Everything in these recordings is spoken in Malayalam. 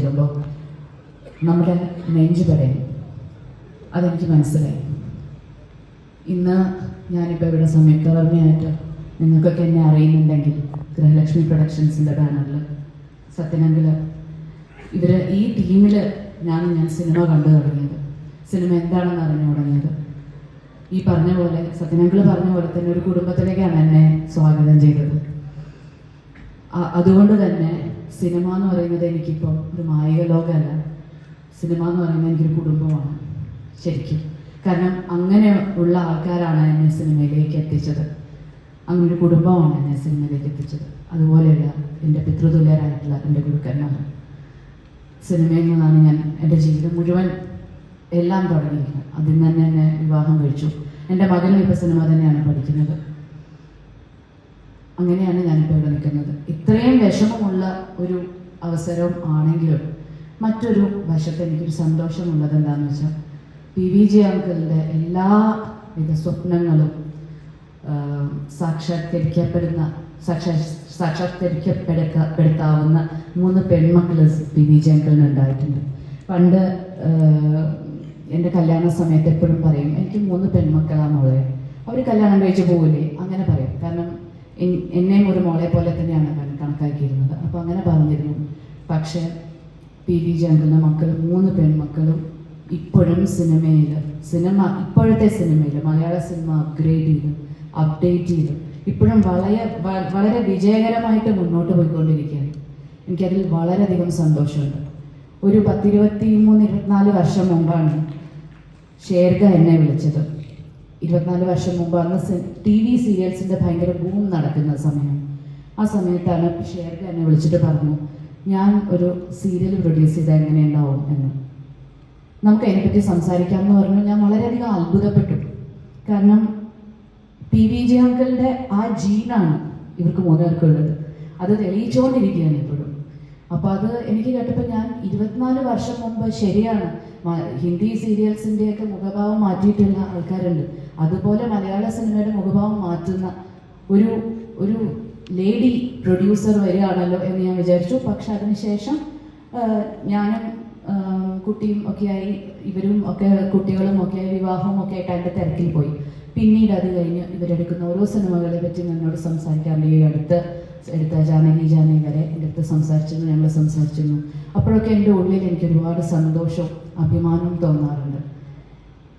ചെയ്യുമ്പോൾ നമ്മുടെ നെഞ്ച് പടയും അതെനിക്ക് മനസ്സിലായി. ഇന്ന് ഞാനിപ്പോൾ ഇവിടെ സംയുക്തകർമ്മയായിട്ട് നിങ്ങൾക്കൊക്കെ എന്നെ അറിയുന്നുണ്ടെങ്കിൽ ഗൃഹലക്ഷ്മി പ്രൊഡക്ഷൻസിന്റെ ബാനറിൽ സത്യനെങ്കിൽ ഇവർ ഈ ടീമിൽ ഞാൻ ഞാൻ സിനിമ കണ്ടു തുടങ്ങിയത്. സിനിമ എന്താണെന്ന് അറിഞ്ഞു തുടങ്ങിയത്. ഈ പറഞ്ഞ പോലെ സത്യനങ്കിൾ പറഞ്ഞ പോലെ തന്നെ ഒരു കുടുംബത്തിലേക്കാണ് എന്നെ സ്വാഗതം ചെയ്തത്. അതുകൊണ്ട് തന്നെ സിനിമ എന്ന് പറയുന്നത് എനിക്കിപ്പം ഒരു മായിക ലോകമല്ല. സിനിമ എന്ന് പറയുന്നത് എനിക്കൊരു കുടുംബമാണ്. ശരിക്കും. കാരണം അങ്ങനെ ഉള്ള ആൾക്കാരാണ് എന്നെ സിനിമയിലേക്ക് എത്തിച്ചത്. അങ്ങനെ ഒരു കുടുംബമാണ് എന്നെ സിനിമയിലേക്ക് എത്തിച്ചത്. അതുപോലെയല്ല എന്റെ പിതൃതുല്യരായിട്ടുള്ള എന്റെ ഗുരുക്കന്മാർ സിനിമയിൽ നിന്നാണ് ഞാൻ എന്റെ ജീവിതം മുഴുവൻ എല്ലാം തുടങ്ങിയിരിക്കുന്നത്. അതിൽ നിന്ന് തന്നെ എന്നെ വിവാഹം കഴിച്ചു. എന്റെ മകനും ഇപ്പോൾ സിനിമ തന്നെയാണ് പഠിക്കുന്നത്. അങ്ങനെയാണ് ഞാനിപ്പോൾ ഇവിടെ നിൽക്കുന്നത്. ഇത്രയും വിഷമമുള്ള ഒരു അവസരം ആണെങ്കിലും മറ്റൊരു വശത്ത് എനിക്കൊരു സന്തോഷമുള്ളത് എന്താണെന്ന് വെച്ചാൽ പി വി ജി അങ്കിളിന്റെ എല്ലാ വിധ സ്വപ്നങ്ങളും സാക്ഷാത്കരിക്കപ്പെടുന്ന സാക്ഷാ സാക്ഷാത്കരിക്കപ്പെടുത്താവുന്ന മൂന്ന് പെൺമക്കൾ പി വി ജി അങ്കിളിന് ഉണ്ടായിട്ടുണ്ട്. പണ്ട് എന്റെ കല്യാണ സമയത്ത് എപ്പോഴും പറയും എനിക്ക് മൂന്ന് പെൺമക്കളാണ് മോളെ. അവർ കല്യാണം കഴിച്ച് പോകില്ലേ അങ്ങനെ പറയും. കാരണം എന്നെയും ഒരു മോളെ പോലെ തന്നെയാണ് അവൻ കണക്കാക്കിയിരുന്നത്. അപ്പോൾ അങ്ങനെ പറഞ്ഞിരുന്നു. പക്ഷേ പി വി ജി അങ്കിളിന്റെ മക്കൾ മൂന്ന് പെൺമക്കളും ഇപ്പോഴും സിനിമയിൽ സിനിമ ഇപ്പോഴത്തെ സിനിമയിൽ മലയാള സിനിമ അപ്ഗ്രേഡ് ചെയ്ത് അപ്ഡേറ്റ് ചെയ്ത്. ഇപ്പോഴും വളരെ വളരെ വിജയകരമായിട്ട് മുന്നോട്ട് പോയിക്കൊണ്ടിരിക്കുകയാണ്. എനിക്കതിൽ വളരെയധികം സന്തോഷമുണ്ട്. ഒരു പത്തിരുപത്തി മൂന്ന് ഇരുപത്തിനാല് വർഷം മുമ്പാണ് ഷേർഗ എന്നെ വിളിച്ചത്. ഇരുപത്തിനാല് വർഷം മുമ്പ് അന്ന് ടി വി സീരിയൽസിന്റെ ഭയങ്കര ബൂം നടക്കുന്ന സമയം. ആ സമയത്താണ് ഷേർഗ എന്നെ വിളിച്ചിട്ട് പറഞ്ഞു ഞാൻ ഒരു സീരിയൽ പ്രൊഡ്യൂസ് ചെയ്താൽ എങ്ങനെയുണ്ടാവും എന്ന്. നമുക്ക് അതിനെപ്പറ്റി സംസാരിക്കാം എന്ന് പറഞ്ഞു. ഞാൻ വളരെയധികം അത്ഭുതപ്പെട്ടു. കാരണം പി വി ജെ അങ്കിളിന്റെ ആ ജീനാണ് ഇവർക്ക് മൂന്നുപേർക്കുള്ളത് അത് തെളിയിച്ചുകൊണ്ടിരിക്കുകയാണ് ഇപ്പോഴും. അപ്പോൾ അത് എനിക്ക് കേട്ടപ്പോൾ ഞാൻ ഇരുപത്തിനാല് വർഷം മുമ്പ് ശരിയാണ് ഹിന്ദി സീരിയൽസിന്റെയൊക്കെ മുഖഭാവം മാറ്റിയിട്ടുള്ള ആൾക്കാരുണ്ട്. അതുപോലെ മലയാള സിനിമയുടെ മുഖഭാവം മാറ്റുന്ന ഒരു ഒരു ലേഡി പ്രൊഡ്യൂസർ വരികയാണല്ലോ എന്ന് ഞാൻ വിചാരിച്ചു. പക്ഷെ അതിനുശേഷം ഞാനും കുട്ടിയും ഒക്കെയായി ഇവരും ഒക്കെ കുട്ടികളും ഒക്കെ വിവാഹവും ഒക്കെ ആയിട്ട് അതിന്റെ തിരക്കിൽ പോയി. പിന്നീട് അത് കഴിഞ്ഞ് ഇവരെടുക്കുന്ന ഓരോ സിനിമകളെ പറ്റി എന്നോട് സംസാരിക്കാറുണ്ട് ഈ അടുത്ത് എടുത്ത ജാനകി ജാനകി വരെ എന്റെ അടുത്ത് സംസാരിച്ചിരുന്നു ഞങ്ങൾ സംസാരിച്ചിരുന്നു. അപ്പോഴൊക്കെ എന്റെ ഉള്ളിൽ എനിക്ക് ഒരുപാട് സന്തോഷവും അഭിമാനവും തോന്നാറുണ്ട്.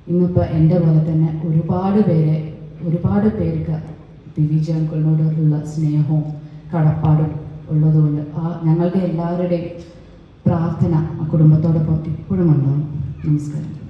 ഇന്നിപ്പോൾ എന്റെ പോലെ തന്നെ ഒരുപാട് പേരെ ഒരുപാട് പേർക്ക് പി വി ജി സ്നേഹവും കടപ്പാടും ഉള്ളതുകൊണ്ട് ആ ഞങ്ങളുടെ എല്ലാവരുടെയും പ്രാർത്ഥന ആ കുടുംബത്തോടൊപ്പം ഇപ്പോഴും ഉണ്ടാവും. നമസ്കാരം.